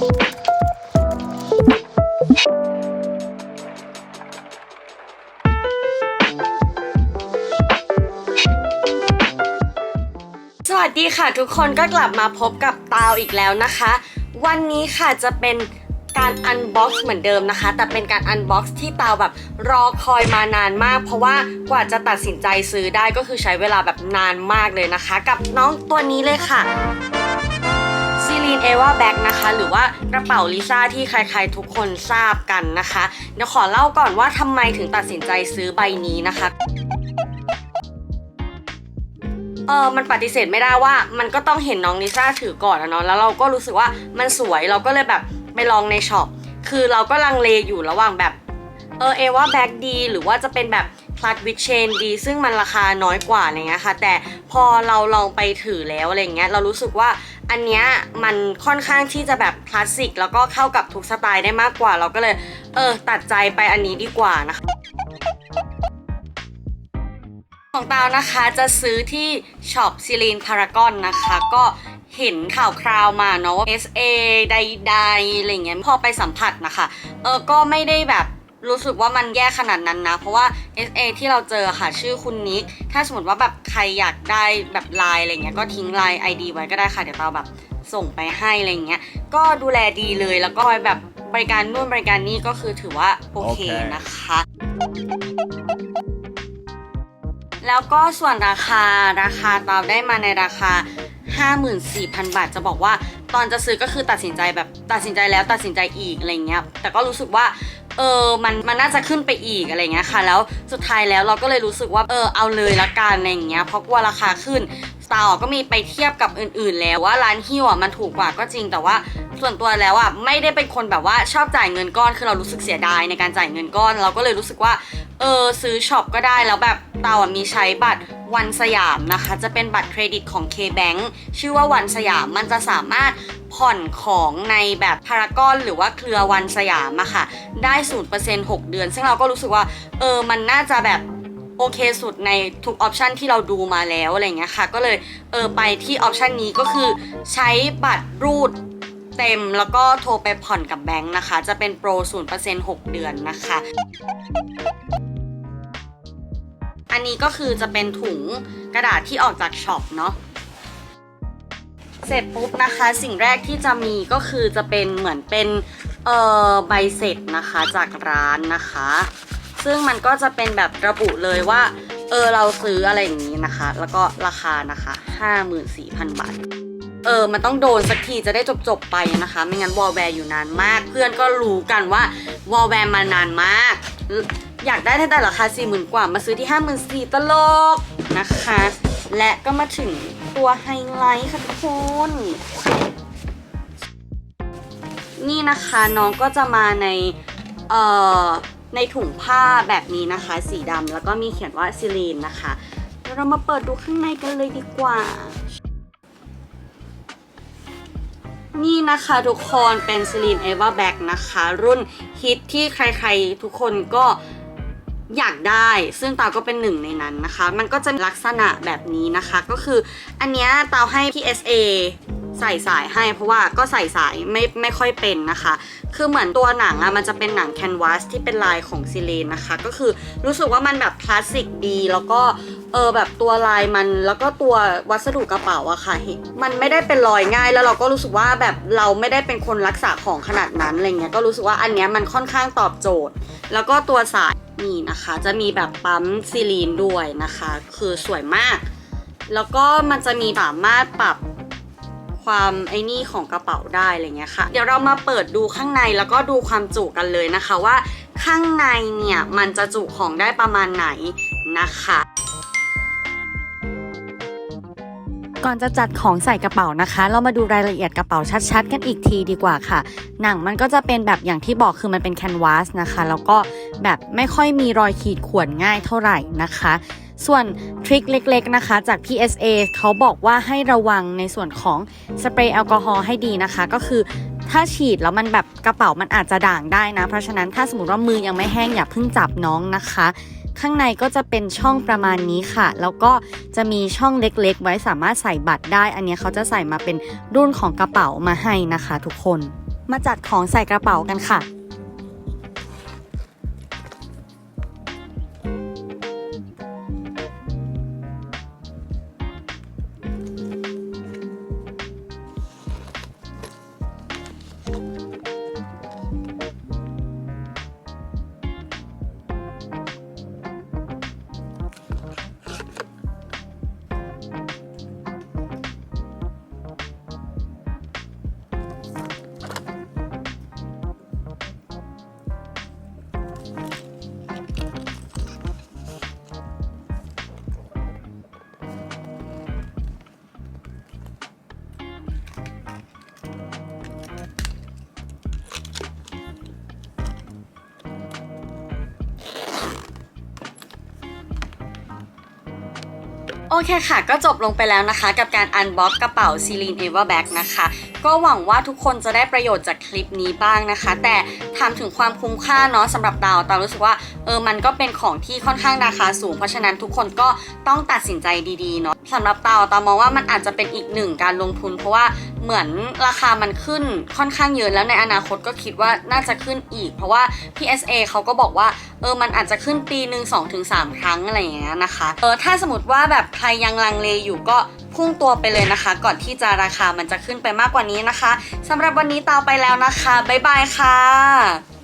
สวัสดีค่ะทุกคนก็กลับมาพบกับตาวอีกแล้วนะคะ วันนี้ค่ะจะเป็นการอันบ็อกซ์เหมือนเดิมนะคะ แต่เป็นการอันบ็อกซ์ที่ตาวแบบรอคอยมานานมาก เพราะว่ากว่าจะตัดสินใจซื้อได้ก็คือใช้เวลาแบบนานมากเลยนะคะ กับน้องตัวนี้เลยค่ะ นเอวาแบ็กนะคะ หรือว่ากระเป๋าลิซ่าที่ใครๆทุกคนทราบกันนะคะ เดี๋ยวขอเล่าก่อนว่าทำไมถึงตัดสินใจซื้อใบนี้นะคะเออมันปฏิเสธไม่ได้ว่ามันก็ต้องเห็นน้องลิซ่าถือก่อนอะเนาะ แล้วเราก็รู้สึกว่ามันสวย เราก็เลยแบบไปลองในช็อป คือเราก็ลังเลอยู่ระหว่างแบบ เออเอว่าแบ็กดี หรือว่าจะเป็นแบบพลัดวิชเชนดี ซึ่งมันราคาน้อยกว่าอะไรเงี้ยค่ะ แต่พอเราลองไปถือแล้วอะไรเงี้ย เรารู้สึกว่า อันเนี้ยมันค่อนข้างที่จะแบบคลาสสิกแล้วก็เข้ากับทุกสไตล์ได้มากกว่า เราก็เลย เออ ตัดใจไปอันนี้ดีกว่านะคะของตาวนะคะจะซื้อที่ช็อปซิลีนพารากอนนะคะ ก็เห็นข่าวคราวมาเนาะว่า SA ใดๆอะไรเงี้ยพอไปสัมผัสนะคะ เออก็ไม่ได้แบบ รู้สึกว่ามันแย่ขนาดนั้นนะ เพราะว่า SA ที่เราเจอค่ะชื่อคุณนิก ถ้าสมมติว่าแบบใครอยากได้แบบไลน์อะไรเงี้ยก็ทิ้งไลน์ ID ไว้ก็ได้ค่ะ เดี๋ยวตาแบบส่งไปให้อะไรเงี้ย ก็ดูแลดีเลยแล้วก็แบบบริการนู่นบริการนี่ก็คือถือว่าโอเคนะคะแล้วก็ส่วนราคาราคาตาได้มาในราคา 54,000 บาท จะบอกว่าตอนจะซื้อก็คือตัดสินใจแบบตัดสินใจแล้วตัดสินใจอีกอะไรเงี้ยแต่ก็รู้สึกว่า เออมันมันน่าจะขึ้นไปอีกอะไรเงี้ยค่ะ แล้วสุดท้ายแล้วเราก็เลยรู้สึกว่าเออเอาเลยละกันอะไรเงี้ยเพราะกลัวราคาขึ้นสตาร์ก็มีไปเทียบกับอื่นๆ แล้วว่าร้านฮิวอะมันถูกกว่าก็จริง แต่ว่าส่วนตัวแล้วอะไม่ได้เป็นคนแบบว่าชอบจ่ายเงินก้อนคือเรารู้สึกเสียดายในการจ่ายเงินก้อน เราก็เลยรู้สึกว่าเออซื้อช็อปก็ได้แล้วแบบเตาอะมีใช้บัตรวันสยามนะคะ จะเป็นบัตรเครดิตของ K-Bank ชื่อว่าวันสยามมันจะสามารถ ผ่อนของในแบบพารากอนหรือว่าเครือวันสยามอะค่ะ ได้0% 6เดือน ซึ่งเราก็รู้สึกว่า เออ มันน่าจะแบบโอเคสุดในทุกออปชันที่เราดูมาแล้วอะไรเงี้ยค่ะ ก็เลยเออไปที่ออปชันนี้ก็คือใช้บัตรรูดเต็มแล้วก็โทรไปผ่อนกับแบงค์นะคะ จะเป็นโปร0% 6 เดือนนะคะ อันนี้ก็คือจะเป็นถุงกระดาษที่ออกจากช็อปเนาะ เสร็จปุ๊บนะคะ สิ่งแรกที่จะมีก็คือจะเป็นเหมือนเป็นเอ่อใบเสร็จนะคะจากร้านนะคะ ซึ่งมันก็จะเป็นแบบระบุเลยว่าเออเราซื้ออะไรอย่างนี้นะคะ แล้วก็ราคานะคะ 54,000 บาท เออมันต้องโดนสักทีจะได้จบๆไปนะคะ ไม่งั้นวอลแวร์อยู่นานมาก เพื่อนก็รู้กันว่าวอลแวร์มานานมาก อยากได้แต่ราคา 4 0,000 กว่ามาซื้อที่ 54,000ตลกนะคะ และก็มาถึง ตัวไฮไลท์ค่ะทุกคน นี่นะคะน้องก็จะมาใน เอ่อ ในถุงผ้าแบบนี้นะคะ สีดำแล้วก็มีเขียนว่าซิลีนนะคะเดี๋ยวเรามาเปิดดูข้างในกันเลยดีกว่า นี่นะคะทุกคนเป็นซิลีนเอวาแบ็กนะคะ รุ่นฮิตที่ใครๆทุกคนก็ อยากได้ ซึ่งตาก็เป็นหนึ่งในนั้นนะคะ มันก็จะลักษณะแบบนี้นะคะ ก็คืออันเนี้ยตาให้พี่ SA ใส่สายให้เพราะว่าก็ใส่สายไม่ไม่ค่อยเป็นนะคะ คือเหมือนตัวหนังอะมันจะเป็นหนังแคนวาสที่เป็นลายของซิเลนนะคะ ก็คือรู้สึกว่ามันแบบคลาสสิกดี แล้วก็เออแบบตัวลายมันแล้วก็ตัววัสดุกระเป๋าอะค่ะ มันไม่ได้เป็นรอยง่าย แล้วเราก็รู้สึกว่าแบบเราไม่ได้เป็นคนรักษาของขนาดนั้นอะไรเงี้ยก็รู้สึกว่าอันเนี้ยมันค่อนข้างตอบโจทย์ แล้วก็ตัวสาย นี่นะคะ จะมีแบบปั๊มซิลีนด้วยนะคะ คือสวยมาก แล้วก็มันจะมีสามารถปรับความไอ้นี่ของกระเป๋าได้อะไรเงี้ยค่ะ เดี๋ยวเรามาเปิดดูข้างในแล้วก็ดูความจุกันเลยนะคะว่าข้างในเนี่ยมันจะจุของได้ประมาณไหนนะคะ ก่อนจะจัดของใส่กระเป๋านะคะ เรามาดูรายละเอียดกระเป๋าชัดๆ กันอีกทีดีกว่าค่ะ หนังมันก็จะเป็นแบบอย่างที่บอกคือมันเป็นแคนวาสนะคะ แล้วก็แบบไม่ค่อยมีรอยขีดข่วนง่ายเท่าไหร่นะคะ ส่วนทริคเล็กๆนะคะจาก PSA เขาบอกว่าให้ระวังในส่วนของสเปรย์แอลกอฮอล์ให้ดีนะคะ ก็คือถ้าฉีดแล้วมันแบบกระเป๋ามันอาจจะด่างได้นะ เพราะฉะนั้นถ้าสมมติว่ามือยังไม่แห้งอย่าเพิ่งจับน้องนะคะ ข้างในก็จะเป็นช่องประมาณนี้ค่ะ แล้วก็จะมีช่องเล็กๆ ไว้สามารถใส่บัตรได้ อันนี้เขาจะใส่มาเป็นรุ่นของกระเป๋ามาให้นะคะ ทุกคน มาจัดของใส่กระเป๋ากันค่ะ โอเคค่ะ ก็จบลงไปแล้วนะคะ กับการอันบ็อกกระเป๋าซีลีนเอเวอร์แบ็กนะคะ ก็หวังว่าทุกคนจะได้ประโยชน์จากคลิปนี้บ้างนะคะ แต่ถามถึงความคุ้มค่าเนาะสำหรับดาวตาวรู้สึกว่าเออมันก็เป็นของที่ค่อนข้างราคาสูง เพราะฉะนั้นทุกคนก็ต้องตัดสินใจดีๆเนาะสำหรับเตาตามองว่ามันอาจจะเป็นอีกหนึ่งการลงทุน เพราะว่าเหมือนราคามันขึ้นค่อนข้างเยอะแล้วในอนาคตก็คิดว่าน่าจะขึ้นอีก เพราะว่า PSA เขาก็บอกว่าเออมันอาจจะขึ้นปีหนึ่งสองถึงสามครั้งอะไรอย่างเงี้ยนะคะเออถ้าสมมติว่าแบบใครยังลังเลอยู่ก็พุ่งตัวไปเลยนะคะ ก่อนที่จะราคามันจะขึ้นไปมากกว่านี้นะคะสำหรับวันนี้ตาไปแล้วนะคะบ๊ายบายค่ะ